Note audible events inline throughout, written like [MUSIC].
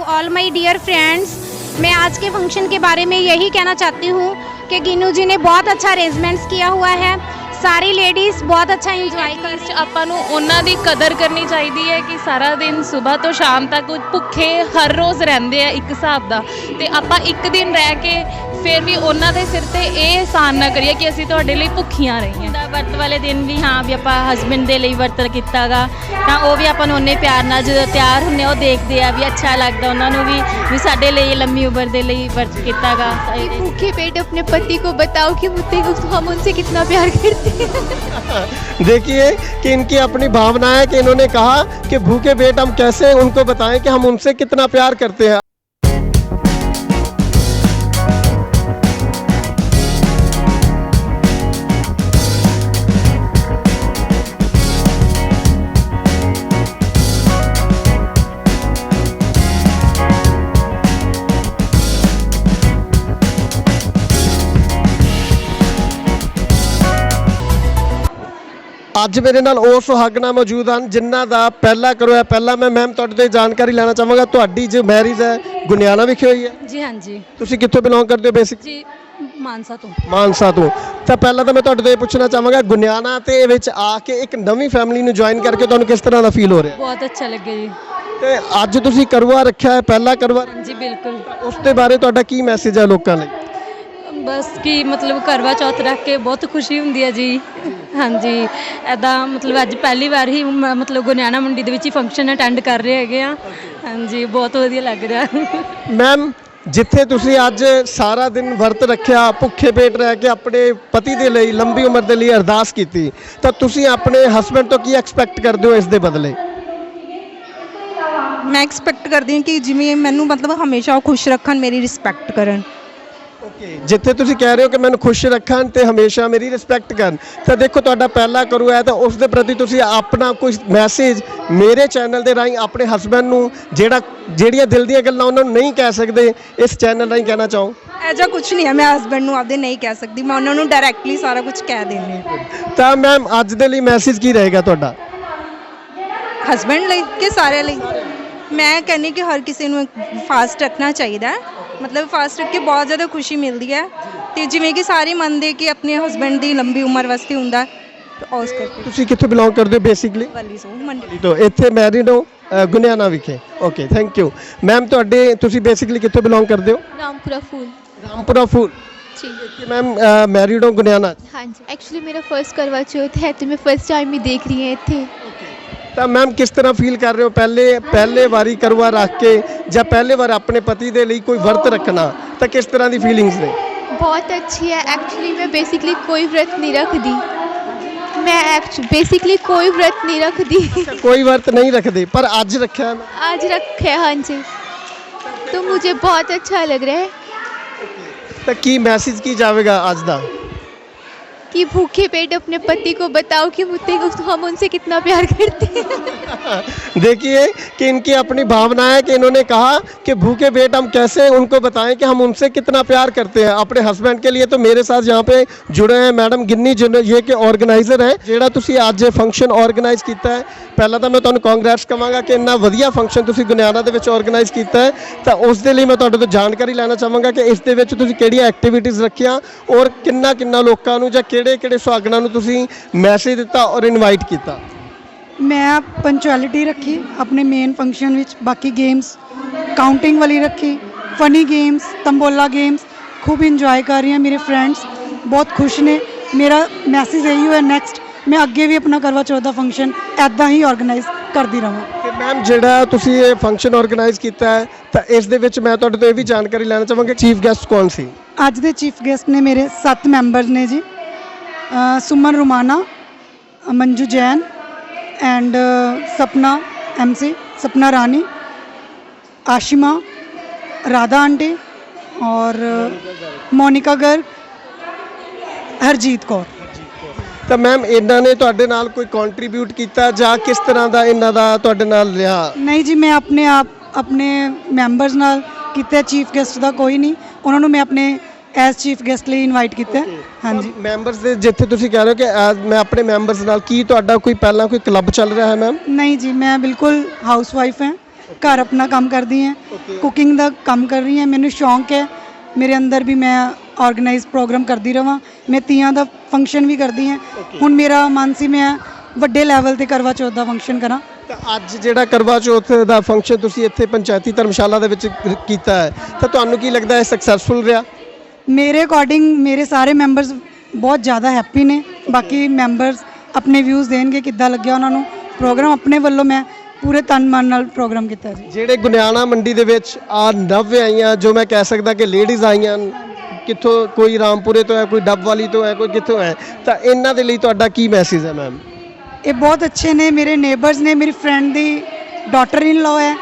All my dear friends मैं आज के फंक्शन के बारे में यही कहना चाहती हूँ कि गिनू जी ने बहुत अच्छा अरेंजमेंट्स किया हुआ है सारी लेडीज़ बहुत अच्छा इंजॉय कर ਐਟਲੀਸਟ ਆਪਾਂ ਨੂੰ ਉਹਨਾਂ ਦੀ ਕਦਰ ਕਰਨੀ ਚਾਹੀਦੀ ਹੈ ਕਿ ਸਾਰਾ ਦਿਨ ਸਵੇਰ ਤੋਂ ਸ਼ਾਮ ਤੱਕ ਉਹ ਭੁੱਖੇ ਹਰ ਰੋਜ਼ ਰਹਿੰਦੇ ਆ ਇੱਕ ਹਿਸਾਬ ਦਾ ਤੇ ਆਪਾਂ ਇੱਕ ਦਿਨ ਰਹਿ ਕੇ ਫਿਰ ਵੀ ਉਹਨਾਂ ਦੇ ਸਿਰ ਤੇ ਇਹ ਆਸਾਨ ਨਾ ਕਰੀਏ ਕਿ ਅਸੀਂ ਤੁਹਾਡੇ ਲਈ ਭੁੱਖੀਆਂ ਰਹੀਆਂ ਦਾ ਵਰਤ ਵਾਲੇ ਦਿਨ ਵੀ ਹਾਂ ਵੀ ਆਪਾਂ ਹਸਬੰਡ ਦੇ ਲਈ ਵਰਤ ਕੀਤਾਗਾ ਤਾਂ ਉਹ ਵੀ ਆਪਾਂ ਨੂੰ ਉਹਨੇ ਪਿਆਰ ਨਾਲ ਜਦੋਂ ਤਿਆਰ ਹੁੰਨੇ ਉਹ ਦੇਖਦੇ ਆ ਵੀ ਅੱਛਾ ਲੱਗਦਾ ਉਹਨਾਂ ਨੂੰ ਵੀ ਵੀ ਸਾਡੇ ਲਈ ਲੰਮੀ ਉਮਰ ਦੇ ਲਈ ਵਰਤ ਕੀਤਾਗਾ कि भूखे पेट अपने पति को बताओ कि मुझे हम उनसे कितना प्यार करते हैं देखिए कि इनकी अपनी भावना है कि इन्होंने कहा कि भूखे पेट हम कैसे उनको बताएं कि हम उनसे कितना प्यार करते हैं ਅੱਜ ਮੇਰੇ ਨਾਲ ਉਹ ਸੁਹਾਗਣਾ ਮੌਜੂਦ ਹਨ ਜਿਨ੍ਹਾਂ ਦਾ ਪਹਿਲਾ ਕਰੋ ਹੈ ਪਹਿਲਾਂ ਮੈਂ ਮੈਮ ਤੁਹਾਡੇ ਤੋਂ ਜਾਣਕਾਰੀ ਲੈਣਾ ਚਾਹਾਂਗਾ ਤੁਹਾਡੀ ਜੋ ਮੈਰਿਜ ਹੈ ਗੁਨਿਆਣਾ ਵਿਖੇ ਹੋਈ ਹੈ। ਜੀ ਹਾਂਜੀ। ਤੁਸੀਂ ਕਿੱਥੋਂ ਬਿਲੋਂਗ ਕਰਦੇ ਹੋ ਬੇਸਿਕ ਜੀ ਮਾਨਸਾ ਤੋਂ। ਮਾਨਸਾ ਤੋਂ। ਤਾਂ ਪਹਿਲਾਂ ਤਾਂ ਮੈਂ ਤੁਹਾਡੇ ਤੋਂ ਇਹ ਪੁੱਛਣਾ ਚਾਹਾਂਗਾ ਗੁਨਿਆਣਾ ਤੇ ਵਿੱਚ ਆ ਕੇ ਇੱਕ ਨਵੀਂ ਫੈਮਿਲੀ ਨੂੰ ਜੁਆਇਨ ਕਰਕੇ ਤੁਹਾਨੂੰ ਕਿਸ ਤਰ੍ਹਾਂ ਦਾ ਫੀਲ ਹੋ ਰਿਹਾ? ਬਹੁਤ ਅੱਛਾ ਲੱਗਿਆ ਜੀ। ਤੇ ਅੱਜ ਤੁਸੀਂ ਕਰਵਾ ਰੱਖਿਆ ਹੈ ਪਹਿਲਾ ਕਰਵਾ। ਜੀ ਬਿਲਕੁਲ। ਉਸ ਦੇ ਬਾਰੇ ਤੁਹਾਡਾ ਕੀ ਮੈਸੇਜ ਹੈ ਲੋਕਾਂ ਲਈ? ਬਸ ਕੀ ਮਤਲਬ ਕਰਵਾ ਚੌਥ ਰੱਖ ਕੇ ਬਹੁਤ ਖੁਸ਼ੀ ਹੁੰਦੀ ਹੈ ਜੀ। ਹਾਂਜੀ ਐਦਾਂ ਮਤਲਬ ਅੱਜ ਪਹਿਲੀ ਵਾਰ ਹੀ ਮ- ਮਤਲਬ ਗੁਨਿਆਣਾ ਮੰਡੀ ਦੇ ਵਿੱਚ ਹੀ ਫੰਕਸ਼ਨ ਅਟੈਂਡ ਕਰ ਰਹੇ ਹੈਗੇ ਆ। ਹਾਂਜੀ ਬਹੁਤ ਵਧੀਆ ਲੱਗ ਰਿਹਾ। ਮੈਮ ਜਿੱਥੇ ਤੁਸੀਂ ਅੱਜ ਸਾਰਾ ਦਿਨ ਵਰਤ ਰੱਖਿਆ ਭੁੱਖੇ ਪੇਟ ਰਹਿ ਕੇ ਆਪਣੇ ਪਤੀ ਦੇ ਲਈ ਲੰਬੀ ਉਮਰ ਦੇ ਲਈ ਅਰਦਾਸ ਕੀਤੀ ਤਾਂ ਤੁਸੀਂ ਆਪਣੇ ਹਸਬੰਡ ਤੋਂ ਕੀ ਐਕਸਪੈਕਟ ਕਰਦੇ ਹੋ ਇਸ ਦੇ ਬਦਲੇ? ਮੈਂ ਐਕਸਪੈਕਟ ਕਰਦੀ ਹਾਂ ਕਿ ਜਿਵੇਂ ਮੈਨੂੰ ਮਤਲਬ ਹਮੇਸ਼ਾ ਉਹ ਖੁਸ਼ ਰੱਖਣ ਮੇਰੀ ਰਿਸਪੈਕਟ ਕਰਨ। ਜਿੱਥੇ ਤੁਸੀਂ ਕਹਿ ਰਹੇ ਹੋ ਕਿ ਮੈਨੂੰ ਖੁਸ਼ ਰੱਖਣ ਤੇ ਹਮੇਸ਼ਾ ਮੇਰੀ ਰਿਸਪੈਕਟ ਕਰਨ ਤਾਂ ਦੇਖੋ ਤੁਹਾਡਾ ਪਹਿਲਾ ਕਰੂ ਹੈ ਤਾਂ ਉਸ ਦੇ ਪ੍ਰਤੀ ਤੁਸੀਂ ਆਪਣਾ ਕੋਈ ਮੈਸੇਜ ਮੇਰੇ ਚੈਨਲ ਦੇ ਰਾਹੀਂ ਆਪਣੇ ਹਸਬੰਡ ਨੂੰ ਜਿਹੜਾ ਜਿਹੜੀਆਂ ਦਿਲ ਦੀਆਂ ਗੱਲਾਂ ਉਹਨਾਂ ਨੂੰ ਨਹੀਂ ਕਹਿ ਸਕਦੇ ਇਸ ਚੈਨਲ ਰਾਹੀਂ ਕਹਿਣਾ ਚਾਹੋ। ਐਜਾ ਕੁਝ ਨਹੀਂ ਹੈ ਮੈਂ ਹਸਬੰਡ ਨੂੰ ਆਪਦੇ ਨਹੀਂ ਕਹਿ ਸਕਦੀ ਮੈਂ ਉਹਨਾਂ ਨੂੰ ਡਾਇਰੈਕਟਲੀ ਸਾਰਾ ਕੁਝ ਕਹਿ ਦਿੰਦੀ ਹਾਂ। ਤਾਂ ਮੈਮ ਅੱਜ ਦੇ ਲਈ ਮੈਸੇਜ ਕੀ ਰਹੇਗਾ ਤੁਹਾਡਾ? ਹਸਬੰਡ ਲਈ ਕਿ ਸਾਰਿਆਂ ਲਈ? ਮੈਂ ਕਹਿੰਦੀ ਕਿ ਹਰ ਕਿਸੇ ਨੂੰ ਫਾਸਟ ਰੱਖਣਾ ਚਾਹੀਦਾ ਹੈ ਮਤਲਬ ਫਾਸਟ ਰੱਖ ਕੇ ਬਹੁਤ ਜ਼ਿਆਦਾ ਖੁਸ਼ੀ ਮਿਲਦੀ ਹੈ ਤੇ ਜਿਵੇਂ ਕਿ ਸਾਰੇ ਮੰਨਦੇ ਕਿ ਆਪਣੇ ਹਸਬੰਡ ਦੀ ਲੰਬੀ ਉਮਰ ਵਾਸਤੇ ਹੁੰਦਾ ਤੇ ਉਸ ਕਰਕੇ ਤੁਸੀਂ ਕਿੱਥੋਂ ਬਿਲੋਂਗ ਕਰਦੇ ਹੋ ਬੇਸਿਕਲੀ ਵਾਲੀ ਸੋ ਮੰਡੀ ਤੋਂ ਇੱਥੇ ਮੈਰਿਡ ਹੋ ਅ, ਗੁਨਿਆਣਾ ਵਿਖੇ ਓਕੇ ਥੈਂਕ ਯੂ ਮੈਮ ਤੁਹਾਡੇ ਤੁਸੀਂ ਬੇਸਿਕਲੀ ਕਿੱਥੋਂ ਬਿਲੋਂਗ ਕਰਦੇ ਹੋ रामपुरा फूल ਰਾਮਪੁਰਾ ਫੂਲ जी ਮੈਮ ਮੈਰਿਡ ਹੋ ਗੁਨਿਆਣਾ हाँ जी एक्चुअली मेरा फर्स्ट करवा चौथ है तो मैं फर्स्ट टाइम ही देख रही है थे ਤਾਂ ਮੈਮ ਕਿਸ ਤਰ੍ਹਾਂ ਫੀਲ ਕਰ ਰਹੇ ਹੋ? ਪਹਿਲੇ ਪਹਿਲੇ ਵਾਰੀ ਕਰਵਾ ਰੱਖ ਕੇ ਜਾਂ ਪਹਿਲੇ ਵਾਰ ਆਪਣੇ ਪਤੀ ਦੇ ਲਈ ਕੋਈ ਵਰਤ ਰੱਖਣਾ ਤਾਂ ਕਿਸ ਤਰ੍ਹਾਂ ਦੀ ਫੀਲਿੰਗਸ ਨੇ? ਬਹੁਤ ਅੱਛੀ ਹੈ। ਐਕਚੁਅਲੀ ਮੈਂ ਬੇਸਿਕਲੀ ਕੋਈ ਵਰਤ ਨਹੀਂ ਰੱਖਦੀ। ਮੈਂ ਬੇਸਿਕਲੀ ਕੋਈ ਵਰਤ ਨਹੀਂ ਰੱਖਦੀ। ਕੋਈ ਵਰਤ ਨਹੀਂ ਰੱਖਦੇ ਪਰ ਅੱਜ ਰੱਖਿਆ ਅੱਜ ਰੱਖਿਆ ਹਾਂਜੀ। ਤਾਂ ਮੈਨੂੰ ਬਹੁਤ ਅੱਛਾ ਲੱਗ ਰਿਹਾ ਹੈ। ਤਾਂ ਕੀ ਮੈਸੇਜ ਕੀ ਜਾਵੇਗਾ ਅੱਜ ਦਾ? कि भूखे पेट अपने पति को बताओ कि मुझे हम उनसे कितना प्यार करते हैं देखिए [LAUGHS] कि इनकी अपनी भावना है कि इन्होंने कहा कि भूखे पेट हम कैसे उनको बताएं कि हम उनसे कितना प्यार करते हैं अपने हस्बैंड के लिए तो मेरे साथ यहाँ पे जुड़े हैं मैडम गिन्नी जिन ये के ऑर्गेनाइजर ਹੈ ਜਿਹੜਾ ਤੁਸੀਂ ਅੱਜ ਫੰਕਸ਼ਨ ਆਰਗੇਨਾਈਜ਼ ਕੀਤਾ ਹੈ ਪਹਿਲਾਂ ਤਾਂ ਮੈਂ ਤੁਹਾਨੂੰ ਕੰਗ੍ਰੈਟਸ ਕਵਾਂਗਾ ਕਿ ਇੰਨਾ ਵਧੀਆ ਫੰਕਸ਼ਨ ਤੁਸੀਂ ਗੁਨਿਆਣਾ ਦੇ ਵਿੱਚ ਆਰਗੇਨਾਈਜ਼ ਕੀਤਾ ਹੈ ਤਾਂ ਉਸ ਦੇ ਲਈ ਮੈਂ ਤੁਹਾਡੇ ਤੋਂ ਜਾਣਕਾਰੀ ਲੈਣਾ ਚਾਹਾਂਗਾ ਕਿ ਇਸ ਦੇ ਵਿੱਚ ਤੁਸੀਂ ਕਿਹੜੀਆਂ ਐਕਟੀਵਿਟੀਜ਼ ਰੱਖੀਆਂ ਔਰ ਕਿੰਨਾ ਕਿੰਨਾ ਲੋਕਾਂ ਨੂੰ ਜਾਂ ਕਿਹੜੇ ਕਿਹੜੇ ਸੁਹਾਗਣਾਂ ਨੂੰ ਤੁਸੀਂ ਮੈਸੇਜ ਦਿੱਤਾ ਔਰ ਇਨਵਾਈਟ ਕੀਤਾ? ਮੈਂ ਪੰਚੁਅਲਿਟੀ ਰੱਖੀ ਆਪਣੇ ਮੇਨ ਫੰਕਸ਼ਨ ਵਿੱਚ ਬਾਕੀ ਗੇਮਸ ਕਾਊਂਟਿੰਗ ਵਾਲੀ ਰੱਖੀ ਫਨੀ ਗੇਮਸ ਤੰਬੋਲਾ ਗੇਮਸ खूब ਇੰਜੋਏ ਕਰ ਰਹੀ ਹਾਂ ਮੇਰੇ ਫਰੈਂਡਸ ਬਹੁਤ ਖੁਸ਼ ਨੇ। ਮੇਰਾ ਮੈਸੇਜ ਇਹੀ ਹੋਇਆ ਨੈਕਸਟ ਮੈਂ ਅੱਗੇ ਵੀ ਆਪਣਾ ਕਰਵਾ ਚੌਥ ਦਾ ਫੰਕਸ਼ਨ ਐਦਾਂ ਹੀ ਆਰਗੇਨਾਈਜ਼ ਕਰਦੀ ਰਹਾਂ ਤੇ ਮੈਮ ਜਿਹੜਾ ਤੁਸੀਂ ਇਹ ਫੰਕਸ਼ਨ ਆਰਗੇਨਾਈਜ਼ ਕੀਤਾ ਹੈ ਤਾਂ ਇਸ ਦੇ ਵਿੱਚ ਮੈਂ ਤੁਹਾਡੇ ਤੋਂ ਇਹ ਵੀ ਜਾਣਕਾਰੀ ਲੈਣਾ ਚਾਹਾਂਗਾ ਚੀਫ ਗੈਸਟ ਕੌਣ ਸੀ? ਅੱਜ ਦੇ ਚੀਫ ਗੈਸਟ ਨੇ ਮੇਰੇ 7 ਮੈਂਬਰਸ ਨੇ ਜੀ। ਅ, ਸੁਮਨ ਰੁਮਾਨਾ ਅ, Manju Jain and Sapna MC Sapna Rani Ashima Radha aunty और मोनिका गर्ग हरजीत कौर ਤਾਂ ਮੈਮ ਇਹਨਾਂ ਨੇ ਤੁਹਾਡੇ ਨਾਲ ਕੋਈ ਕੰਟਰੀਬਿਊਟ ਕੀਤਾ ਜਾਂ ਕਿਸ ਤਰ੍ਹਾਂ ਦਾ ਇਹਨਾਂ ਦਾ ਤੁਹਾਡੇ ਨਾਲ ਰਿਹਾ ਨਹੀਂ ਜੀ ਮੈਂ ਆਪਣੇ ਆਪ ਆਪਣੇ ਮੈਂਬਰਸ ਨਾਲ ਕੀਤਾ ਚੀਫ ਗੈਸਟ ਦਾ ਕੋਈ ਨਹੀਂ ਉਹਨਾਂ ਨੂੰ ਮੈਂ ਆਪਣੇ ਐਜ਼ ਚੀਫ ਗੈਸਟ ਲਈ ਇਨਵਾਈਟ ਕੀਤਾ। ਹੈ। ਹਾਂਜੀ। ਮੈਂਬਰਸ ਦੇ ਜਿੱਥੇ ਤੁਸੀਂ ਕਹਿ ਰਹੇ ਹੋ ਕਿ as ਮੈਂ ਆਪਣੇ ਮੈਂਬਰਸ ਨਾਲ ਕੀ ਤੁਹਾਡਾ ਕੋਈ ਪਹਿਲਾਂ ਕੋਈ ਕਲੱਬ ਚੱਲ ਰਿਹਾ ਹੈ ਮੈਮ ਨਹੀਂ ਜੀ ਮੈਂ ਬਿਲਕੁਲ ਹਾਊਸ ਵਾਈਫ ਹਾਂ। ਘਰ ਆਪਣਾ ਕੰਮ ਕਰਦੀ ਹਾਂ। ਕੁਕਿੰਗ ਦਾ ਕੰਮ ਕਰ ਰਹੀ ਹਾਂ। ਮੈਨੂੰ ਸ਼ੌਂਕ ਹੈ। ਮੇਰੇ ਅੰਦਰ ਵੀ ਮੈਂ ਆਰਗੇਨਾਈਜ਼ ਪ੍ਰੋਗਰਾਮ ਕਰਦੀ ਰਵਾਂ। ਮੈਂ ਤੀਆਂ ਦਾ ਫੰਕਸ਼ਨ ਵੀ ਕਰਦੀ ਹਾਂ। ਹੁਣ ਮੇਰਾ ਮਨ ਸੀ ਮੈਂ ਵੱਡੇ ਲੈਵਲ ਤੇ ਕਰਵਾ ਚੌਥ ਦਾ ਫੰਕਸ਼ਨ ਕਰਾਂ। ਤਾਂ ਅੱਜ ਜਿਹੜਾ ਕਰਵਾ ਚੌਥ ਦਾ ਫੰਕਸ਼ਨ ਤੁਸੀਂ ਇੱਥੇ ਪੰਚਾਇਤੀ ਧਰਮਸ਼ਾਲਾ ਦੇ ਵਿੱਚ ਕੀਤਾ ਹੈ ਤਾਂ ਤੁਹਾਨੂੰ ਕੀ ਲੱਗਦਾ ਹੈ ਸਕਸੈਸਫੁਲ ਰਿਹਾ? ਮੇਰੇ ਅਕੋਰਡਿੰਗ ਮੇਰੇ ਸਾਰੇ ਮੈਂਬਰਸ ਬਹੁਤ ਜ਼ਿਆਦਾ ਹੈਪੀ ਨੇ। ਬਾਕੀ ਮੈਂਬਰਸ ਆਪਣੇ ਵਿਊਜ਼ ਦੇਣਗੇ ਕਿੱਦਾਂ ਲੱਗਿਆ ਉਹਨਾਂ ਨੂੰ। ਪ੍ਰੋਗਰਾਮ ਆਪਣੇ ਵੱਲੋਂ ਮੈਂ ਪੂਰੇ ਤਨ ਮਨ ਨਾਲ ਪ੍ਰੋਗਰਾਮ ਕੀਤਾ ਜੀ। ਜਿਹੜੇ ਗੁਨਿਆਣਾ ਮੰਡੀ ਦੇ ਵਿੱਚ ਆ ਨਵ ਆਈਆਂ ਜੋ ਮੈਂ ਕਹਿ ਸਕਦਾ ਕਿ ਲੇਡੀਜ਼ ਆਈਆਂ ਕਿੱਥੋਂ ਕੋਈ ਰਾਮਪੁਰੇ ਤੋਂ ਹੈ ਕੋਈ ਡੱਬ ਵਾਲੀ ਤੋਂ ਹੈ ਕੋਈ ਕਿੱਥੋਂ ਹੈ ਤਾਂ ਇਹਨਾਂ ਦੇ ਲਈ ਤੁਹਾਡਾ ਕੀ ਮੈਸੇਜ ਹੈ ਮੈਮ ਇਹ ਬਹੁਤ ਅੱਛੇ ਨੇ ਮੇਰੇ ਨੇਬਰਸ ਨੇ ਮੇਰੀ ਫਰੈਂਡ ਦੀ ਡਾਟਰ ਇਨ ਲਾਅ ਹੈ।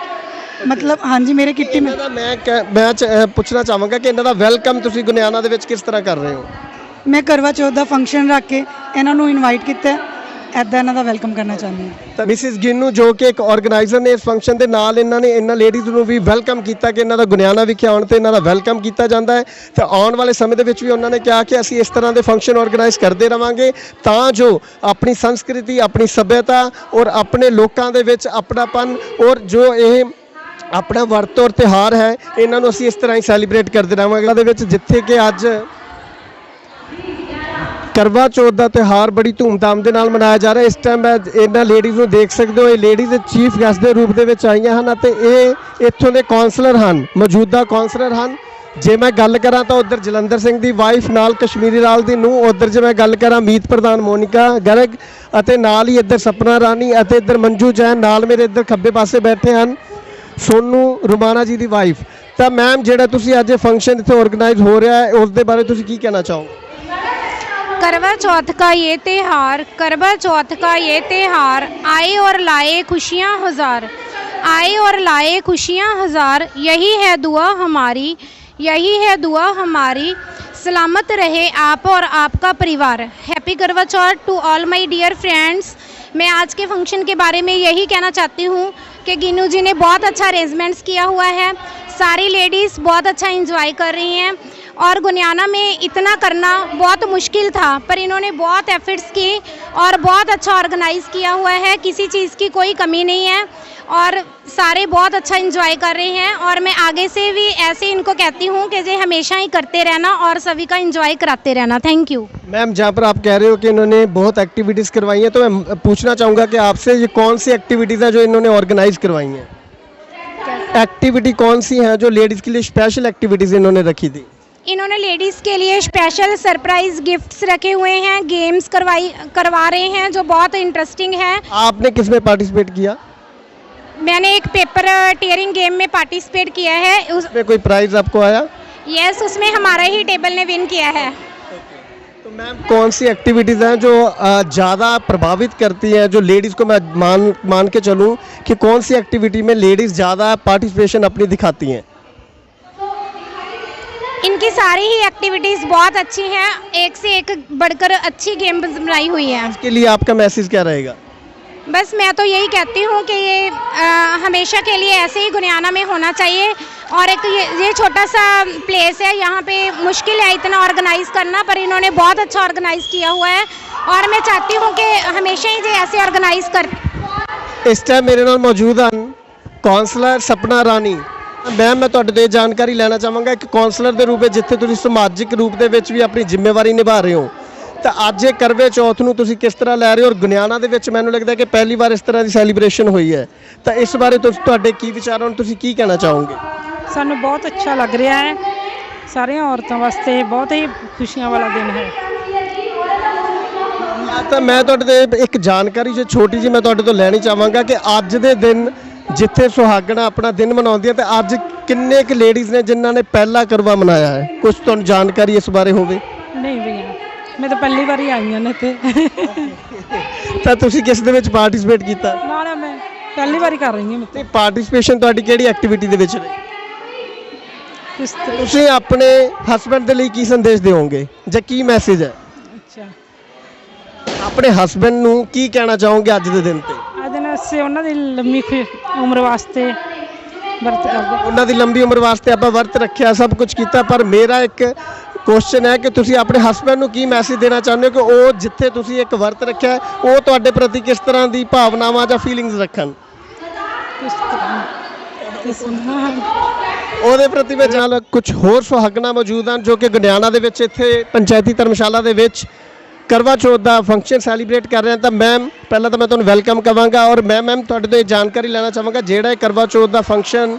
ਮਤਲਬ ਹਾਂਜੀ ਮੇਰੇ ਕਿੱਟੀ ਮੈਂ ਇਹਨਾਂ ਦਾ ਮੈਂ ਕਹਿ- ਮੈਂ ਚ- ਅਹ ਪੁੱਛਣਾ ਚਾਹਾਂਗਾ ਕਿ ਇਹਨਾਂ ਦਾ ਵੈਲਕਮ ਤੁਸੀਂ ਗੁਨਿਆਣਾ ਦੇ ਵਿੱਚ ਕਿਸ ਤਰ੍ਹਾਂ ਕਰ ਰਹੇ ਹੋ? ਮੈਂ ਕਰਵਾ ਚੌਥ ਦਾ ਫੰਕਸ਼ਨ ਰੱਖ ਕੇ ਇਹਨਾਂ ਨੂੰ ਇਨਵਾਈਟ ਕੀਤਾ। ਐਦਾਂ ਇਹਨਾਂ ਦਾ ਵੈਲਕਮ ਕਰਨਾ ਚਾਹੁੰਦੀ ਹਾਂ। ਤਾਂ ਮਿਸਿਸ ਗਿੰਨੂ ਜੋ ਕਿ ਇੱਕ ਆਰਗੇਨਾਈਜ਼ਰ ਨੇ ਇਸ ਫੰਕਸ਼ਨ ਦੇ ਨਾਲ ਇਹਨਾਂ ਨੇ ਇਹਨਾਂ ਲੇਡੀਜ਼ ਨੂੰ ਵੀ ਵੈਲਕਮ ਕੀਤਾ ਕਿ ਇਹਨਾਂ ਦਾ ਗੁਨਿਆਣਾ ਵਿਖੇ ਆਉਣ ਤੇ ਇਹਨਾਂ ਦਾ ਵੈਲਕਮ ਕੀਤਾ ਜਾਂਦਾ ਹੈ। ਤੇ ਆਉਣ ਵਾਲੇ ਸਮੇਂ ਦੇ ਵਿੱਚ ਵੀ ਉਹਨਾਂ ਨੇ ਕਿਹਾ ਕਿ ਅਸੀਂ ਇਸ ਤਰ੍ਹਾਂ ਦੇ ਫੰਕਸ਼ਨ ਆਰਗੇਨਾਈਜ਼ ਕਰਦੇ ਰਵਾਂਗੇ ਤਾਂ ਜੋ ਆਪਣੀ ਸੰਸਕ੍ਰਿਤੀ ਆਪਣੀ ਸੱਭਿਅਤਾ ਔਰ ਆਪਣੇ ਲੋਕਾਂ ਦੇ ਵਿੱਚ ਆਪਣਾਪਨ ਔਰ ਜੋ ਇਹ ਆਪਣਾ ਵਰਤ ਔਰ ਤਿਉਹਾਰ ਹੈ। ਇਹਨਾਂ ਨੂੰ ਅਸੀਂ ਇਸ ਤਰ੍ਹਾਂ ਹੀ ਸੈਲੀਬ੍ਰੇਟ ਕਰਦੇ ਰਹਾਂਗੇ। ਦੇ ਵਿੱਚ ਜਿੱਥੇ ਕਿ ਅੱਜ ਕਰਵਾ ਚੌਥ ਦਾ ਤਿਉਹਾਰ ਬੜੀ ਧੂਮਧਾਮ ਦੇ ਨਾਲ ਮਨਾਇਆ ਜਾ ਰਿਹਾ। ਇਸ ਟਾਈਮ ਮੈਂ ਇਹਨਾਂ ਲੇਡੀਜ਼ ਨੂੰ ਦੇਖ ਸਕਦੇ ਹੋ। ਇਹ ਲੇਡੀਜ਼ ਚੀਫ ਗੈਸਟ ਦੇ ਰੂਪ ਦੇ ਵਿੱਚ ਆਈਆਂ ਹਨ ਅਤੇ ਇਹ ਇੱਥੋਂ ਦੇ ਕਾਉਂਸਲਰ ਹਨ, ਮੌਜੂਦਾ ਕਾਉਂਸਲਰ ਹਨ। ਜੇ ਮੈਂ ਗੱਲ ਕਰਾਂ ਤਾਂ ਉਧਰ ਜਲੰਧਰ ਸਿੰਘ ਦੀ ਵਾਈਫ ਨਾਲ ਕਸ਼ਮੀਰੀ ਲਾਲ ਦੀ ਨੂੰ ਉਧਰ ਜੇ ਮੈਂ ਗੱਲ ਕਰਾਂ ਮੀਤ ਪ੍ਰਧਾਨ ਮੋਨਿਕਾ ਗਰਗ ਅਤੇ ਨਾਲ ਹੀ ਇੱਧਰ ਸਪਨਾ ਰਾਣੀ ਅਤੇ ਇੱਧਰ ਮੰਜੂ ਜੈਨ, ਨਾਲ ਮੇਰੇ ਇੱਧਰ ਖੱਬੇ ਪਾਸੇ ਬੈਠੇ ਹਨ। ਸੋਨੂ ਰੁਮਾਨਾ ਜੀ ਦੀ ਵਾਈਫ ਤਾਂ ਮੈਮ ਜਿਹੜਾ ਤੁਸੀਂ ਅੱਜ ਇਹ ਫੰਕਸ਼ਨ ਇੱਥੇ ਆਰਗੇਨਾਈਜ਼ ਹੋ ਰਿਹਾ ਹੈ ਉਸ ਦੇ ਬਾਰੇ ਤੁਸੀਂ ਕੀ ਕਹਿਣਾ ਚਾਹੋਗੇ करवा चौथ का ये त्यौहार करवा चौथ का ये त्यौहार आए और लाए खुशियाँ हजार आए और लाए खुशियाँ हजार यही है दुआ हमारी यही है दुआ हमारी सलामत रहे आप और आपका परिवार happy Karva Chauth to all my dear friends मैं आज के फंक्शन के बारे में यही कहना चाहती हूँ कि गिनू जी ने बहुत अच्छा अरेंजमेंट्स किया हुआ है सारी लेडीज़ बहुत अच्छा इंजॉय कर रही हैं और गुनियाना में इतना करना बहुत मुश्किल था पर इन्होंने बहुत एफर्ट्स की और बहुत अच्छा ऑर्गेनाइज किया हुआ है। किसी चीज़ की कोई कमी नहीं है और सारे बहुत अच्छा इंजॉय कर रहे हैं और मैं आगे से भी ऐसे इनको कहती हूँ कि ये हमेशा ही करते रहना और सभी का इंजॉय कराते रहना। थैंक यू मैम जहाँ पर आप कह रहे हो कि इन्होंने बहुत एक्टिविटीज़ करवाई हैं तो मैं पूछना चाहूँगा कि आपसे ये कौन सी एक्टिविटीज़ हैं जो इन्होंने ऑर्गेनाइज करवाई हैं? एक्टिविटी कौन सी हैं जो लेडीज़ के लिए स्पेशल एक्टिविटीज़ इन्होंने रखी थी? इन्होंने लेडीज़ के लिए स्पेशल सरप्राइज़ गिफ्ट्स रखे हुए हैं गेम्स करवाई करवा रहे हैं जो बहुत इंटरेस्टिंग है। आपने किसमें पार्टिसिपेट किया? मैंने एक पेपर टीयरिंग गेम में पार्टिसिपेट किया है उस उसमें कोई प्राइज़ आपको आया? यस उसमें हमारा ही टेबल ने विन किया है। तो मैम कौन सी एक्टिविटीज़ हैं जो ज़्यादा प्रभावित करती हैं जो लेडीज़ को मैं मान मान के चलूँ कि कौन सी एक्टिविटी में लेडीज़ ज़्यादा पार्टिसिपेशन अपनी दिखाती हैं? इनकी सारी ही एक्टिविटीज़ बहुत अच्छी हैं। एक से एक बढ़कर अच्छी गेम बनाई हुई है। इसके लिए आपका मैसेज क्या रहेगा? बस मैं तो यही कहती हूँ कि ये आ, हमेशा के लिए ऐसे ही गुनियाना में होना चाहिए। और एक ये, ये छोटा सा प्लेस है यहाँ पे मुश्किल है इतना ऑर्गेनाइज करना पर इन्होंने बहुत अच्छा ऑर्गेनाइज किया हुआ है। और मैं चाहती हूँ कि हमेशा ही ये ऐसे ऑर्गेनाइज कर इस टाइम मेरे नाम मौजूद हैं कौंसलर सपना रानी। ਮੈਮ ਮੈਂ ਤੁਹਾਡੇ ਤੋਂ ਇਹ ਜਾਣਕਾਰੀ ਲੈਣਾ ਚਾਹਾਂਗਾ ਇੱਕ ਕਾਉਂਸਲਰ ਦੇ ਰੂਪ ਵਿੱਚ ਜਿੱਥੇ ਤੁਸੀਂ ਸਮਾਜਿਕ ਰੂਪ ਦੇ ਵਿੱਚ ਵੀ ਆਪਣੀ ਜ਼ਿੰਮੇਵਾਰੀ ਨਿਭਾ ਰਹੇ ਹੋ ਤਾਂ ਅੱਜ ਇਹ ਕਰਵੇ ਚੌਥ ਨੂੰ ਤੁਸੀਂ ਕਿਸ ਤਰ੍ਹਾਂ ਲੈ ਰਹੇ ਹੋ ਔਰ ਗੁਨਿਆਣਾ ਦੇ ਵਿੱਚ ਮੈਨੂੰ ਲੱਗਦਾ ਕਿ ਪਹਿਲੀ ਵਾਰ ਇਸ ਤਰ੍ਹਾਂ ਦੀ ਸੈਲੀਬ੍ਰੇਸ਼ਨ ਹੋਈ ਹੈ ਤਾਂ ਇਸ ਬਾਰੇ ਤੁਸੀਂ ਤੁਹਾਡੇ ਕੀ ਵਿਚਾਰ ਹਨ ਤੁਸੀਂ ਕੀ ਕਹਿਣਾ ਚਾਹੋਗੇ? ਸਾਨੂੰ ਬਹੁਤ ਅੱਛਾ ਲੱਗ ਰਿਹਾ ਹੈ ਸਾਰੀਆਂ ਔਰਤਾਂ ਵਾਸਤੇ ਬਹੁਤ ਹੀ ਖੁਸ਼ੀਆਂ ਵਾਲਾ ਦਿਨ ਹੈ। ਤਾਂ ਮੈਂ ਤੁਹਾਡੇ ਤੋਂ ਇੱਕ ਜਾਣਕਾਰੀ ਜੇ ਛੋਟੀ ਜਿਹੀ ਮੈਂ ਤੁਹਾਡੇ ਤੋਂ ਲੈਣੀ ਚਾਹਾਂਗਾ ਕਿ ਅੱਜ ਦੇ ਦਿਨ ਜਿੱਥੇ ਸੁਹਾਗਣਾ ਆਪਣਾ ਦਿਨ ਮਨਾਉਂਦੀਆਂ ਤੇ ਅੱਜ ਕਿੰਨੇ ਕੁ ਲੇਡੀਜ਼ ਨੇ ਜਿਨ੍ਹਾਂ ਨੇ ਪਹਿਲਾ ਕਰਵਾ ਮਨਾਇਆ ਹੈ? ਕੁਝ ਤੁਹਾਨੂੰ ਜਾਣਕਾਰੀ ਇਸ ਬਾਰੇ ਹੋਵੇ? ਨਹੀਂ ਭਈਆ ਮੈਂ ਤਾਂ ਪਹਿਲੀ ਵਾਰੀ ਆਈ ਹਾਂ ਇੱਥੇ। ਤਾਂ ਤੁਸੀਂ ਕਿਸ ਦੇ ਵਿੱਚ ਪਾਰਟਿਸਿਪੇਟ ਕੀਤਾ? ਨਾ ਨਾ ਮੈਂ ਪਹਿਲੀ ਵਾਰੀ ਕਰ ਰਹੀ ਹਾਂ ਮੈਂ ਤੇ ਪਾਰਟਿਸਿਪੇਸ਼ਨ ਤੁਹਾਡੀ ਕਿਹੜੀ ਐਕਟੀਵਿਟੀ ਦੇ ਵਿੱਚ ਰਹੀ? ਕਿਸ ਤਰ੍ਹਾਂ ਤੁਸੀਂ ਆਪਣੇ ਹਸਬੰਡ ਦੇ ਲਈ ਕੀ ਸੰਦੇਸ਼ ਦਿਓਗੇ? ਜਾਂ ਕੀ ਮੈਸੇਜ ਹੈ? ਅੱਛਾ। ਆਪਣੇ ਹਸਬੰਡ ਨੂੰ ਕੀ ਕਹਿਣਾ ਚਾਹੋਗੇ ਅੱਜ ਦੇ ਦਿਨ ਤੇ? ਅਸੀਂ ਉਹਨਾਂ ਦੀ ਲੰਮੀ ਖੁ- ਉਮਰ ਵਾਸਤੇ ਵਰਤ ਉਹਨਾਂ ਦੀ ਲੰਬੀ ਉਮਰ ਵਾਸਤੇ ਆਪਾਂ ਵਰਤ ਰੱਖਿਆ ਸਭ ਕੁਝ ਕੀਤਾ ਪਰ ਮੇਰਾ ਇੱਕ ਕੁਐਸਚਨ ਹੈ ਕਿ ਤੁਸੀਂ ਆਪਣੇ ਹਸਬੰਡ ਨੂੰ ਕੀ ਮੈਸੇਜ ਦੇਣਾ ਚਾਹੁੰਦੇ ਹੋ ਕਿ ਉਹ ਜਿੱਥੇ ਤੁਸੀਂ ਇੱਕ ਵਰਤ ਰੱਖਿਆ ਹੈ, ਉਹ ਤੁਹਾਡੇ ਪ੍ਰਤੀ ਕਿਸ ਤਰ੍ਹਾਂ ਦੀ ਭਾਵਨਾਵਾਂ ਜਾਂ ਫੀਲਿੰਗਸ ਰੱਖਣ? ਤਰ੍ਹਾਂ? ਹਾਂ ਉਹਦੇ ਪ੍ਰਤੀ ਮੈਂ ਜਾਣ ਕੁਝ ਹੋਰ ਸੁਹਾਗਣਾ ਮੌਜੂਦ ਹਨ ਜੋ ਕਿ ਗੰਡਿਆਣਾ ਦੇ ਵਿੱਚ ਇੱਥੇ ਪੰਚਾਇਤੀ ਧਰਮਸ਼ਾਲਾ ਦੇ ਵਿੱਚ ਕਰਵਾ ਚੌਥ ਦਾ ਫੰਕਸ਼ਨ ਸੈਲੀਬ੍ਰੇਟ ਕਰ ਰਹੇ ਹਾਂ ਤਾਂ ਮੈਮ ਪਹਿਲਾਂ ਤਾਂ ਮੈਂ ਤੁਹਾਨੂੰ ਵੈਲਕਮ ਕਵਾਂਗਾ ਔਰ ਮੈਂ ਮੈਮ ਤੁਹਾਡੇ ਤੋਂ ਇਹ ਜਾਣਕਾਰੀ ਲੈਣਾ ਚਾਹਾਂਗਾ ਜਿਹੜਾ ਇਹ ਕਰਵਾ ਚੌਥ ਦਾ ਫੰਕਸ਼ਨ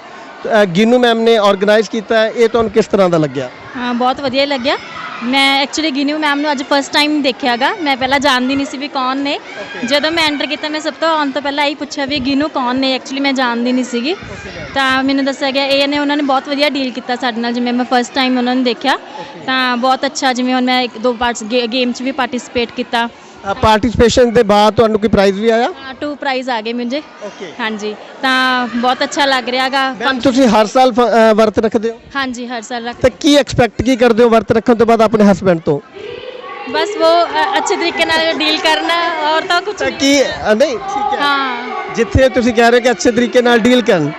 ਗਿੰਨੂ ਮੈਮ ਨੇ ਆਰਗੇਨਾਈਜ਼ ਕੀਤਾ ਇਹ ਤੁਹਾਨੂੰ ਕਿਸ ਤਰ੍ਹਾਂ ਦਾ ਲੱਗਿਆ? ਹਾਂ ਬਹੁਤ ਵਧੀਆ ਲੱਗਿਆ। ਮੈਂ ਐਕਚੁਅਲੀ ਗਿਨੀ ਮੈਮ ਨੂੰ ਅੱਜ ਫਸਟ ਟਾਈਮ ਦੇਖਿਆਗਾ। ਮੈਂ ਪਹਿਲਾਂ ਜਾਣਦੀ ਨਹੀਂ ਸੀ ਵੀ ਕੌਣ ਨੇ। ਜਦੋਂ ਮੈਂ ਐਂਟਰ ਕੀਤਾ ਮੈਂ ਸਭ ਤੋਂ ਆਉਣ ਤੋਂ ਪਹਿਲਾਂ ਇਹੀ ਪੁੱਛਿਆ ਵੀ ਗਿਨੂ ਕੌਣ ਨੇ? ਐਕਚੁਅਲੀ ਮੈਂ ਜਾਣਦੀ ਨਹੀਂ ਸੀਗੀ। ਤਾਂ ਮੈਨੂੰ ਦੱਸਿਆ ਗਿਆ ਇਹ ਨੇ ਉਹਨਾਂ ਨੇ ਬਹੁਤ ਵਧੀਆ ਡੀਲ ਕੀਤਾ ਸਾਡੇ ਨਾਲ ਜਿਵੇਂ ਮੈਂ ਫਸਟ ਟਾਈਮ ਉਹਨਾਂ ਨੂੰ ਦੇਖਿਆ। ਤਾਂ ਬਹੁਤ ਅੱਛਾ ਜਿਵੇਂ ਹੁਣ ਮੈਂ ਇੱਕ ਦੋ ਪਾਰਟਸ ਗੇਮ 'ਚ ਵੀ ਪਾਰਟਿਸਿਪੇਟ ਕੀਤਾ। ਪਾਰਟਿਸਿਪੇਸ਼ਨ ਦੇ ਬਾਅਦ ਤੁਹਾਨੂੰ ਕੋਈ ਪ੍ਰਾਈਜ਼ ਵੀ ਆਇਆ? ਟੂ ਪ੍ਰਾਈਜ਼ ਆ ਗਏ ਮੁੰਝੇ ਓਕੇ ਹਾਂਜੀ ਤਾਂ ਬਹੁਤ ਅੱਛਾ ਲੱਗ ਰਿਹਾਗਾ ਮੈਮ ਤੁਸੀਂ ਹਰ ਸਾਲ ਫ- ਅ, ਵਰਤ ਰੱਖਦੇ ਹੋ? ਹਾਂਜੀ ਹਰ ਸਾਲ ਰੱਖ ਤਾਂ ਕੀ ਐਕਸਪੈਕਟ ਕੀ ਕਰਦੇ ਹੋ ਵਰਤ ਰੱਖਣ ਤੋਂ ਬਾਅਦ ਆਪਣੇ ਹਸਬੰਡ ਤੋਂ? ਬਸ ਉਹ ਅ, ਅੱਛੇ ਤਰੀਕੇ ਨਾਲ ਡੀਲ ਕਰਨਾ ਔਰ ਤਾਂ ਕੁਝ ਤਾਂ ਕੀ ਅ, ਨਹੀਂ ਠੀਕ ਹੈ। ਹਾਂ। ਜਿੱਥੇ ਤੁਸੀਂ ਕਹਿ ਰਹੇ ਹੋ ਕਿ ਅੱਛੇ ਤਰੀਕੇ ਨਾਲ ਡੀਲ ਕਰਨ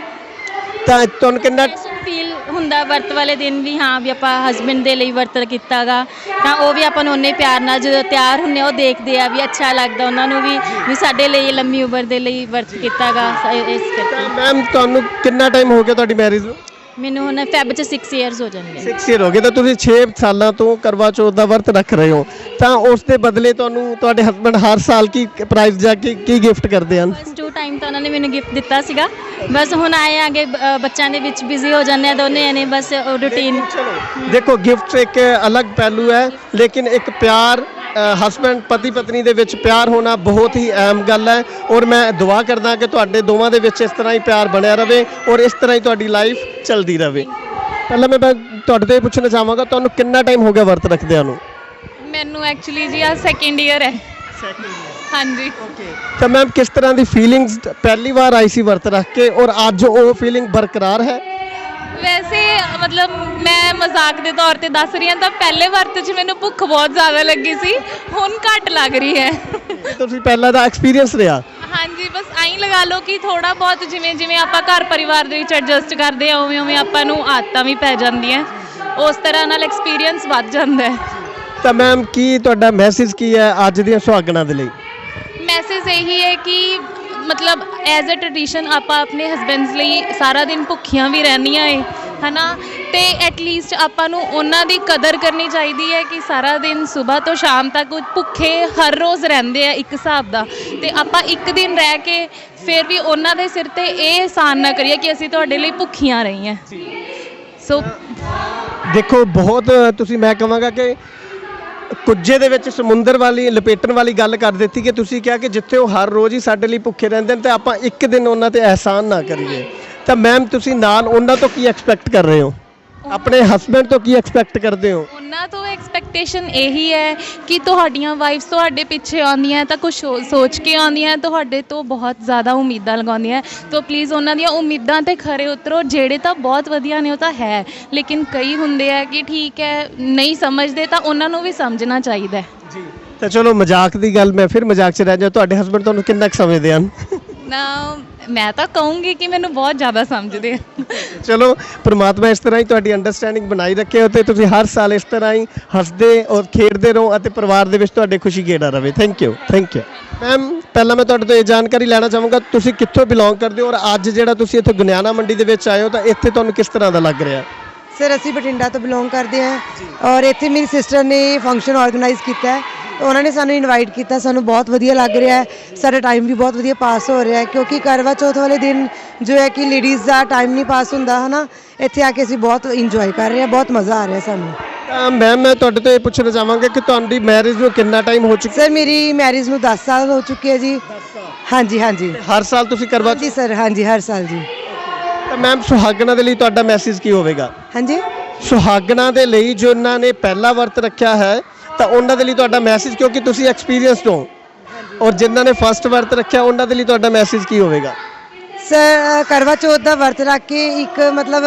ਤਾਂ ਤੁਹਾਨੂੰ ਕਿੰਨਾ ਫੀਲ ਹੁੰਦਾ ਵਰਤ ਵਾਲੇ ਦਿਨ ਵੀ ਹਾਂ ਵੀ ਆਪਾਂ ਹਸਬੰਡ ਦੇ ਲਈ ਵਰਤ ਕੀਤਾਗਾ। ਤਾਂ ਉਹ ਵੀ ਆਪਾਂ ਨੂੰ ਉਹਨੇ ਪਿਆਰ ਨਾਲ ਜਦੋਂ ਤਿਆਰ ਹੁੰਨੇ ਉਹ ਦੇਖਦੇ ਆ ਵੀ ਅੱਛਾ ਲੱਗਦਾ ਉਹਨਾਂ ਨੂੰ ਵੀ ਵੀ ਸਾਡੇ ਲਈ ਲੰਮੀ ਉਮਰ ਦੇ ਲਈ ਵਰਤ ਕੀਤਾਗਾ, ਇਸ ਕਰਕੇ। ਮੈਮ ਤੁਹਾਨੂੰ ਕਿੰਨਾ ਟਾਈਮ ਹੋ ਗਿਆ ਤੁਹਾਡੀ ਮੈਰਿਜ ਨੂੰ? ਮੈਨੂੰ ਹੁਣ ਫੈਬ ਚ 6 ਇਅਰਸ ਹੋ ਜਾਣਗੇ। 6 ਇਅਰ ਹੋ ਗਏ ਤਾਂ ਤੁਸੀਂ 6 ਸਾਲਾਂ ਤੋਂ ਕਰਵਾ ਚੌਥ ਦਾ ਵਰਤ ਰੱਖ ਰਹੇ ਹੋ। ਤਾਂ ਉਸ ਦੇ ਬਦਲੇ ਤੁਹਾਨੂੰ ਤੁਹਾਡੇ ਹਸਬੰਡ ਹਰ ਸਾਲ ਕੀ ਪ੍ਰਾਈਜ਼ ਜਾ ਕੇ ਕੀ ਗਿਫਟ ਕਰਦੇ ਹਨ? ਫਸਟ ਟੂ ਟਾਈਮ ਤਾਂ ਉਹਨਾਂ ਨੇ ਮੈਨੂੰ ਗਿਫਟ ਦਿੱਤਾ ਸੀਗਾ। ਬਸ ਹੁਣ ਆਏ ਆਗੇ ਬੱਚਿਆਂ ਦੇ ਵਿੱਚ ਬਿਜ਼ੀ ਹੋ ਜਾਂਦੇ ਆ ਦੋਨੇ ਨੇ ਬਸ ਰੂਟੀਨ ਦੇਖੋ ਗਿਫਟ ਇੱਕ ਅਲੱਗ ਪਹਿਲੂ ਹੈ ਲੇਕਿਨ ਇੱਕ ਪਿਆਰ ਹਸਬੰਡ ਪਤੀ ਪਤਨੀ ਦੇ ਵਿੱਚ ਪਿਆਰ ਹੋਣਾ ਬਹੁਤ ਹੀ ਅਹਿਮ ਗੱਲ ਹੈ। ਔਰ ਮੈਂ ਦੁਆ ਕਰਦਾ ਕਿ ਤੁਹਾਡੇ ਦੋਵਾਂ ਦੇ ਵਿੱਚ ਇਸ ਤਰ੍ਹਾਂ ਹੀ ਪਿਆਰ ਬਣਿਆ ਰਵੇ ਔਰ ਇਸ ਤਰ੍ਹਾਂ ਹੀ ਤੁਹਾਡੀ ਲਾਈਫ ਚੱਲਦੀ ਰਵੇ। ਪਹਿਲਾਂ ਮੈਂ ਤੁਹਾਡੇ ਤੋਂ ਇਹ ਪੁੱਛਣਾ ਚਾਹਾਂਗਾ ਤੁਹਾਨੂੰ ਕਿੰਨਾ ਟਾਈਮ ਹੋ ਗਿਆ ਵਰਤ ਰੱਖਦਿਆਂ ਨੂੰ? ਮੈਨੂੰ ਐਕਚੁਅਲੀ ਜੀ ਆ ਸੈਕਿੰਡ ਈਅਰ ਹੈ। ਹਾਂਜੀ। ਤਾਂ ਮੈਮ ਕਿਸ ਤਰ੍ਹਾਂ ਦੀ ਫੀਲਿੰਗਸ ਪਹਿਲੀ ਵਾਰ ਆਈ ਸੀ ਵਰਤ ਰੱਖ ਕੇ ਔਰ ਅੱਜ ਉਹ ਫੀਲਿੰਗ ਬਰਕਰਾਰ ਹੈ? ਵੈਸੇ ਮਤਲਬ ਮੈਂ ਮਜ਼ਾਕ ਦੇ ਤੌਰ ਤੇ ਦੱਸ ਰਹੀ ਹਾਂ ਤਾਂ ਪਹਿਲੇ ਵਰਤ 'ਚ ਮੈਨੂੰ ਭੁੱਖ ਬਹੁਤ ਜ਼ਿਆਦਾ ਲੱਗੀ ਸੀ। ਹੁਣ ਘੱਟ ਲੱਗ ਰਹੀ ਹੈ। ਤੁਸੀਂ ਪਹਿਲਾਂ ਦਾ ਐਕਸਪੀਰੀਅੰਸ ਰਿਹਾ। ਹਾਂਜੀ ਬਸ ਐਂ ਲਗਾ ਲਓ ਕਿ ਥੋੜਾ ਬਹੁਤ ਜਿਵੇਂ ਜਿਵੇਂ ਆਪਾਂ ਘਰ ਪਰਿਵਾਰ ਦੇ ਵਿੱਚ ਐਡਜਸਟ ਕਰਦੇ ਆ ਉਵੇਂ ਉਵੇਂ ਆਪਾਂ ਨੂੰ ਆਦਤਾਂ ਵੀ ਪੈ ਜਾਂਦੀਆਂ। ਉਸ ਤਰ੍ਹਾਂ ਨਾਲ ਐਕਸਪੀਰੀਅੰਸ ਵੱਧ ਜਾਂਦਾ ਹੈ। ਤਾਂ ਮੈਮ ਕੀ ਤੁਹਾਡਾ ਮੈਸੇਜ ਕੀ ਹੈ ਅੱਜ ਦੀਆਂ ਸੁਹਾਗਣਾਂ ਦੇ ਲਈ? ਮੈਸੇਜ ਇਹੀ ਹੈ ਕਿ ਮਤਲਬ ਐਜ਼ ਅ ਟ੍ਰੈਡੀਸ਼ਨ ਆਪਾਂ ਆਪਣੇ ਹਸਬੈਂਡਸ ਲਈ ਸਾਰਾ ਦਿਨ ਭੁੱਖੀਆਂ ਵੀ ਰਹਿੰਦੀਆਂ ਏ ਹਨਾ? ਤੇ ਐਟਲੀਸਟ ਆਪਾਂ ਨੂੰ ਉਹਨਾਂ ਦੀ ਕਦਰ ਕਰਨੀ ਚਾਹੀਦੀ ਹੈ ਕਿ ਸਾਰਾ ਦਿਨ ਸਵੇਰ ਤੋਂ ਸ਼ਾਮ ਤੱਕ ਉਹ ਭੁੱਖੇ ਹਰ ਰੋਜ਼ ਰਹਿੰਦੇ ਆ ਇੱਕ ਹਿਸਾਬ ਦਾ। ਤੇ ਆਪਾਂ ਇੱਕ ਦਿਨ ਰਹਿ ਕੇ ਫਿਰ ਵੀ ਉਹਨਾਂ ਦੇ ਸਿਰ ਤੇ ਇਹ ਅਹਿਸਾਨ ਨਾ ਕਰੀਏ ਕਿ ਅਸੀਂ ਤੁਹਾਡੇ ਲਈ ਭੁੱਖੀਆਂ ਰਹੀਆਂ। ਸੋ ਦੇਖੋ, ਬਹੁਤ, ਤੁਸੀਂ ਮੈਂ ਕਹਾਂਗਾ ਕਿ ਕੁੱਜੇ ਦੇ ਵਿੱਚ ਸਮੁੰਦਰ ਵਾਲੀ, ਲਪੇਟਣ ਵਾਲੀ ਗੱਲ ਕਰ ਦਿੱਤੀ ਕਿ ਤੁਸੀਂ ਕਿਹਾ ਕਿ ਜਿੱਥੇ ਉਹ ਹਰ ਰੋਜ਼ ਹੀ ਸਾਡੇ ਲਈ ਭੁੱਖੇ ਰਹਿੰਦੇ ਨੇ, ਤੇ ਆਪਾਂ ਇੱਕ ਦਿਨ ਉਹਨਾਂ ਤੇ ਅਹਿਸਾਨ ਨਾ ਕਰੀਏ। ਤਾਂ ਮੈਮ ਤੁਸੀਂ ਨਾਲ ਉਹਨਾਂ ਤੋਂ ਕੀ ਐਕਸਪੈਕਟ ਕਰ ਰਹੇ ਹੋ? ਆਪਣੇ ਹਸਬੰਡ ਤੋਂ ਕੀ ਐਕਸਪੈਕਟ ਕਰਦੇ ਹੋ? ਉਹਨਾਂ ਤੋਂ ਐਕਸਪੈਕਟੇਸ਼ਨ ਇਹੀ ਹੈ ਕਿ ਤੁਹਾਡੀਆਂ ਵਾਈਫਸ ਤੁਹਾਡੇ ਪਿੱਛੇ ਆਉਂਦੀਆਂ ਤਾਂ ਕੁਝ ਸੋਚ ਕੇ ਆਉਂਦੀਆਂ ਤੁਹਾਡੇ ਤੋਂ ਬਹੁਤ ਜ਼ਿਆਦਾ ਉਮੀਦਾਂ ਲਗਾਉਂਦੀਆਂ। ਤਾਂ ਪਲੀਜ਼ ਉਹਨਾਂ ਦੀਆਂ ਉਮੀਦਾਂ ਤੇ ਖਰੇ ਉਤਰੋ ਜਿਹੜੇ ਤਾਂ ਬਹੁਤ ਵਧੀਆ ਨੇ ਉਹ ਤਾਂ ਹੈ। ਲੇਕਿਨ ਕਈ ਹੁੰਦੇ ਆ ਕਿ ਠੀਕ ਹੈ ਨਹੀਂ ਸਮਝਦੇ ਤਾਂ ਉਹਨਾਂ ਨੂੰ ਵੀ ਸਮਝਣਾ ਚਾਹੀਦਾ ਹੈ। ਤਾਂ ਚਲੋ ਮਜ਼ਾਕ ਦੀ ਗੱਲ ਮੈਂ ਫਿਰ ਮਜ਼ਾਕ 'ਚ ਰਹਿ ਜਾ ਤੁਹਾਡੇ ਹਸਬੰਡ ਤੁਹਾਨੂੰ ਕਿੰਨਾ ਕੁ ਸਮਝਦੇ ਹਨ? ਨਾ ਮੈਂ ਤਾਂ ਕਹੂੰਗੀ ਕਿ ਮੈਨੂੰ ਬਹੁਤ ਜ਼ਿਆਦਾ ਸਮਝਦੇ ਆ। ਚਲੋ ਪ੍ਰਮਾਤਮਾ ਇਸ ਤਰ੍ਹਾਂ ਹੀ ਤੁਹਾਡੀ ਅੰਡਰਸਟੈਂਡਿੰਗ ਬਣਾਈ ਰੱਖੇ ਤੇ ਤੁਸੀਂ ਹਰ ਸਾਲ ਇਸ ਤਰ੍ਹਾਂ ਹੀ ਹੱਸਦੇ ਔਰ ਖੇਡਦੇ ਰਹੋ ਅਤੇ ਪਰਿਵਾਰ ਦੇ ਵਿੱਚ ਤੁਹਾਡੇ ਖੁਸ਼ੀ ਗੇੜਾ ਰਵੇ। Thank you thank you ma'am ਪਹਿਲਾਂ ਮੈਂ ਤੁਹਾਡੇ ਤੋਂ ਇਹ ਜਾਣਕਾਰੀ ਲੈਣਾ ਚਾਹਾਂਗਾ ਤੁਸੀਂ ਕਿੱਥੋਂ ਬਿਲੋਂਗ ਕਰਦੇ ਹੋ ਔਰ ਅੱਜ ਜਿਹੜਾ ਤੁਸੀਂ ਇੱਥੇ ਗੁਨਿਆਣਾ ਮੰਡੀ ਦੇ ਵਿੱਚ ਆਏ ਹੋ ਤਾਂ ਇੱਥੇ ਤੁਹਾਨੂੰ ਕਿਸ ਤਰ੍ਹਾਂ ਦਾ ਲੱਗ ਰਿਹਾ? ਸਰ ਅਸੀਂ ਬਠਿੰਡਾ ਤੋਂ ਬਿਲੋਂਗ ਕਰਦੇ ਹਾਂ ਔਰ ਇੱਥੇ ਮੇਰੀ ਸਿਸਟਰ ਨੇ ਫੰਕਸ਼ਨ ਆਰਗੇਨਾਈਜ਼ ਕੀਤਾ ਹੈ। ਉਹਨਾਂ ਨੇ ਸਾਨੂੰ ਇਨਵਾਈਟ ਕੀਤਾ ਸਾਨੂੰ ਬਹੁਤ ਵਧੀਆ ਲੱਗ ਰਿਹਾ ਹੈ। ਸਾਡਾ ਟਾਈਮ ਵੀ ਬਹੁਤ ਵਧੀਆ ਪਾਸ ਹੋ ਰਿਹਾ ਹੈ ਕਿਉਂਕਿ ਕਰਵਾ ਚੌਥ ਵਾਲੇ ਦਿਨ ਜੋ ਹੈ ਕਿ ਲੇਡੀਜ਼ ਦਾ ਟਾਈਮ ਨਹੀਂ ਪਾਸ ਹੁੰਦਾ ਹਨਾ? ਇੱਥੇ ਆ ਕੇ ਅਸੀਂ ਬਹੁਤ ਇੰਜੋਏ ਕਰ ਰਹੇ ਹਾਂ ਬਹੁਤ ਮਜ਼ਾ ਆ ਰਿਹਾ ਸਾਨੂੰ। ਮੈਮ ਮੈਂ ਤੁਹਾਡੇ ਤੋਂ ਇਹ ਪੁੱਛਣਾ ਚਾਹਾਂਗਾ ਕਿ ਤੁਹਾਡੀ ਮੈਰਿਜ ਨੂੰ ਕਿੰਨਾ ਟਾਈਮ ਹੋ ਚੁੱਕਾ ਸਰ ਮੇਰੀ ਮੈਰਿਜ ਨੂੰ 10 ਸਾਲ ਹੋ ਚੁੱਕੇ ਹੈ ਜੀ। ਹਾਂਜੀ ਹਾਂਜੀ। ਹਰ ਸਾਲ ਤੁਸੀਂ ਕਰਵਾ ਜੀ ਸਰ ਹਾਂਜੀ ਹਰ ਸਾਲ ਜੀ। ਤਾਂ ਮੈਮ ਸੁਹਾਗਣਾ ਦੇ ਲਈ ਤੁਹਾਡਾ ਮੈਸੇਜ ਕੀ ਹੋਵੇਗਾ? ਹਾਂਜੀ? ਸੁਹਾਗਣਾ ਦੇ ਲਈ ਜੋ ਇਹਨਾਂ ਨੇ ਪਹਿਲਾ ਵਰਤ ਰੱਖਿਆ ਹੈ ਤਾਂ ਉਹਨਾਂ ਦੇ ਲਈ ਤੁਹਾਡਾ ਮੈਸੇਜ ਕਿਉਂਕਿ ਤੁਸੀਂ ਐਕਸਪੀਰੀਅੰਸਡ ਹੋ। ਔਰ ਜਿਨ੍ਹਾਂ ਨੇ ਫਸਟ ਵਰਤ ਰੱਖਿਆ, ਉਹਨਾਂ ਦੇ ਲਈ ਤੁਹਾਡਾ ਮੈਸੇਜ ਕੀ ਹੋਵੇਗਾ? ਸਰ ਕਰਵਾ ਚੌਥ ਦਾ ਵਰਤ ਰੱਖ ਕੇ ਇੱਕ ਮਤਲਬ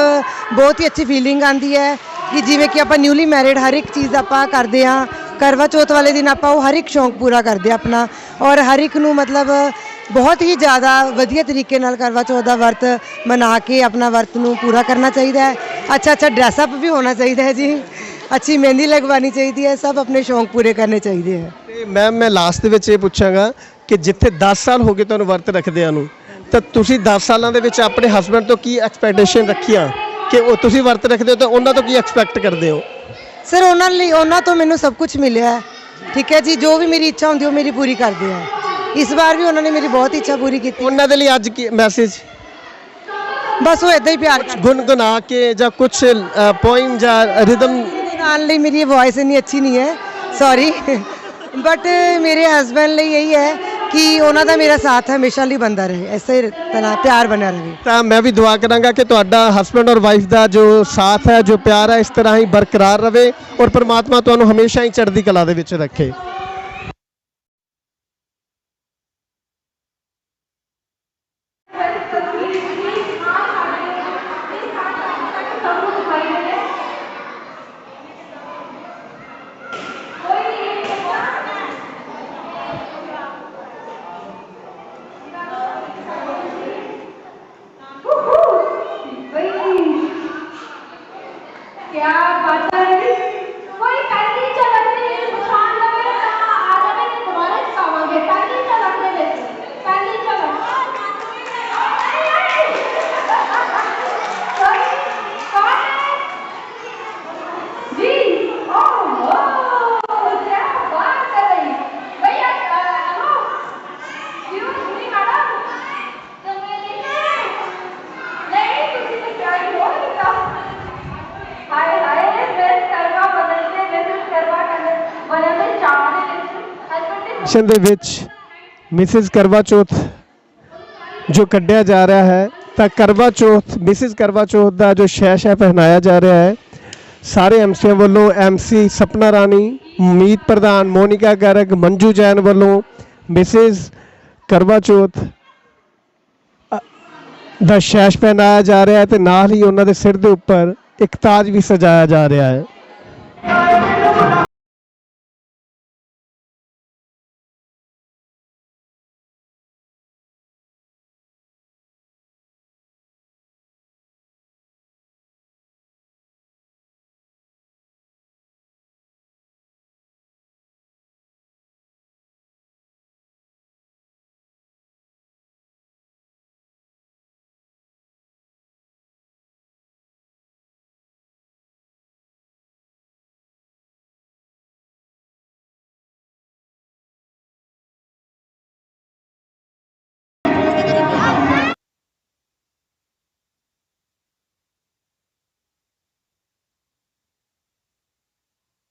ਬਹੁਤ ਹੀ ਅੱਛੀ ਫੀਲਿੰਗ ਆਂਦੀ ਹੈ ਕਿ ਜਿਵੇਂ ਕਿ ਆਪਾਂ ਨਿਊਲੀ ਮੈਰਿਡ ਹਰ ਇੱਕ ਚੀਜ਼ ਆਪਾਂ ਕਰਦੇ ਹਾਂ। ਕਰਵਾ ਚੌਥ ਵਾਲੇ ਦਿਨ ਆਪਾਂ ਉਹ ਹਰ ਇੱਕ ਸ਼ੌਂਕ ਪੂਰਾ ਕਰਦੇ ਹਾਂ ਆਪਣਾ। ਔਰ ਹਰ ਇੱਕ ਨੂੰ ਮਤਲਬ ਬਹੁਤ ਹੀ ਜ਼ਿਆਦਾ ਵਧੀਆ ਤਰੀਕੇ ਨਾਲ ਕਰਵਾ ਚੌਥ ਦਾ ਵਰਤ ਮਨਾ ਕੇ ਆਪਣਾ ਵਰਤ ਨੂੰ ਪੂਰਾ ਕਰਨਾ ਚਾਹੀਦਾ ਹੈ। ਅੱਛਾ ਅੱਛਾ ਡਰੈਸ ਅਪ ਵੀ ਹੋਣਾ ਚਾਹੀਦਾ ਹੈ ਜੀ। ਅੱਛੀ ਮਹਿੰਦੀ ਲਗਵਾਉਣੀ ਚਾਹੀਦੀ ਹੈ ਸਭ ਆਪਣੇ ਸ਼ੌਂਕ ਪੂਰੇ ਕਰਨੇ ਚਾਹੀਦੇ ਹੈ। ਤੇ ਮੈਮ ਮੈਂ ਲਾਸਟ ਦੇ ਵਿੱਚ ਇਹ ਪੁੱਛਾਂਗਾ ਕਿ ਜਿੱਥੇ 10 ਸਾਲ ਹੋ ਗਏ ਤੁਹਾਨੂੰ ਵਰਤ ਰੱਖਦਿਆਂ ਨੂੰ ਤਾਂ ਤੁਸੀਂ 10 ਸਾਲਾਂ ਦੇ ਵਿੱਚ ਆਪਣੇ ਹਸਬੰਡ ਤੋਂ ਕੀ ਐਕਸਪੈਕਟੇਸ਼ਨ ਰੱਖੀਆਂ ਕਿ ਉਹ ਤੁਸੀਂ ਵਰਤ ਰੱਖਦੇ ਹੋ ਤਾਂ ਉਹਨਾਂ ਤੋਂ ਕੀ ਐਕਸਪੈਕਟ ਕਰਦੇ ਹੋ? ਸਰ ਉਹਨਾਂ ਲਈ ਉਹਨਾਂ ਤੋਂ ਮੈਨੂੰ ਸਭ ਕੁਝ ਮਿਲਿਆ ਹੈ। ਠੀਕ ਹੈ ਜੀ ਜੋ ਵੀ ਮੇਰੀ ਇੱਛਾ ਹੁੰਦੀ ਉਹ ਮੇਰੀ ਪੂਰੀ ਕਰਦੇ ਆ। ਇਸ ਵਾਰ ਵੀ ਉਹਨਾਂ ਨੇ ਮੇਰੀ ਬਹੁਤ ਇੱਛਾ ਪੂਰੀ ਕੀਤੀ ਉਹਨਾਂ ਦੇ ਲਈ ਅੱਜ ਕੀ ਮੈਸੇਜ ਬਸ ਉਹ ਇਦਾਂ ਹੀ ਪਿਆਰ ਕਰਦੇ ਗੁਨਗੁਨਾ ਕੇ ਜਾਂ ਕੁਝ ਪੋਇਮ ਜਾਂ ਰਿਦਮ ਦੇ ਲਈ ਮੇਰੀ ਵੌਇਸ ਇੰਨੀ ਅੱਛੀ ਨਹੀਂ ਹੈ ਸੌਰੀ ਬਟ ਮੇਰੇ ਹਸਬੰਡ ਲਈ ਇਹੀ ਹੈ ਕਿ ਉਹਨਾਂ ਦਾ ਮੇਰਾ ਸਾਥ ਹਮੇਸ਼ਾ ਲਈ ਬੰਦਾ ਰਹੇ ਐਸੇ ਤਰ੍ਹਾਂ ਪਿਆਰ ਬਣਿਆ ਰਹੇ। ਤਾਂ ਮੈਂ ਵੀ ਦੁਆ ਕਰਾਂਗਾ ਕਿ ਤੁਹਾਡਾ ਹਸਬੰਡ ਔਰ ਵਾਈਫ ਦਾ ਜੋ ਸਾਥ ਹੈ, ਜੋ ਪਿਆਰ ਹੈ, ਇਸ ਤਰ੍ਹਾਂ ਹੀ ਬਰਕਰਾਰ ਰਵੇ ਔਰ ਪਰਮਾਤਮਾ ਤੁਹਾਨੂੰ ਹਮੇਸ਼ਾ ਹੀ ਚੜ੍ਹਦੀ ਕਲਾ ਦੇ ਵਿੱਚ ਰੱਖੇ। क्या ਹਸਬੰਡ ਦੇ ਵਿੱਚ ਮਿਸਿਸ ਕਰਵਾ ਚੌਥ ਜੋ ਕੱਢਿਆ ਜਾ ਰਿਹਾ ਹੈ, ਤਾਂ ਕਰਵਾ ਚੌਥ ਮਿਸਿਸ ਕਰਵਾ ਚੌਥ ਦਾ ਜੋ ਸ਼ੈਸ਼ ਹੈ ਪਹਿਨਾਇਆ ਜਾ ਰਿਹਾ ਹੈ, ਸਾਰੇ ਐਮਸੀਆਂ ਵੱਲੋਂ, ਐਮਸੀ ਸਪਨਾ ਰਾਣੀ, ਮੀਤ ਪ੍ਰਧਾਨ ਮੋਨਿਕਾ ਗਰਗ, ਮੰਜੂ ਜੈਨ ਵੱਲੋਂ ਮਿਸਿਸ ਕਰਵਾ ਚੌਥ ਦਾ ਸ਼ੈਸ਼ ਪਹਿਨਾਇਆ ਜਾ ਰਿਹਾ ਹੈ ਤੇ ਨਾਲ ਹੀ ਉਹਨਾਂ ਦੇ ਸਿਰ ਦੇ ਉੱਪਰ ਇੱਕ ਤਾਜ ਵੀ ਸਜਾਇਆ ਜਾ ਰਿਹਾ ਹੈ।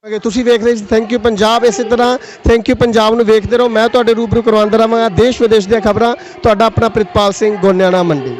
ਅਗੇ ਤੁਸੀਂ ਵੇਖ ਰਹੇ ਸੀ ਥੈਂਕ ਯੂ ਪੰਜਾਬ ਇਸੇ ਤਰ੍ਹਾਂ ਥੈਂਕ ਯੂ ਪੰਜਾਬ ਨੂੰ ਵੇਖਦੇ ਰਹੋ। ਮੈਂ ਤੁਹਾਡੇ ਰੂਬਰੂ ਕਰਵਾਉਂਦਾ ਰਹਾਂਗਾ ਦੇਸ਼ ਵਿਦੇਸ਼ ਦੀਆਂ ਖਬਰਾਂ। ਤੁਹਾਡਾ ਆਪਣਾ ਪ੍ਰਿਤਪਾਲ ਸਿੰਘ, ਗੋਨਿਆਣਾ ਮੰਡੀ।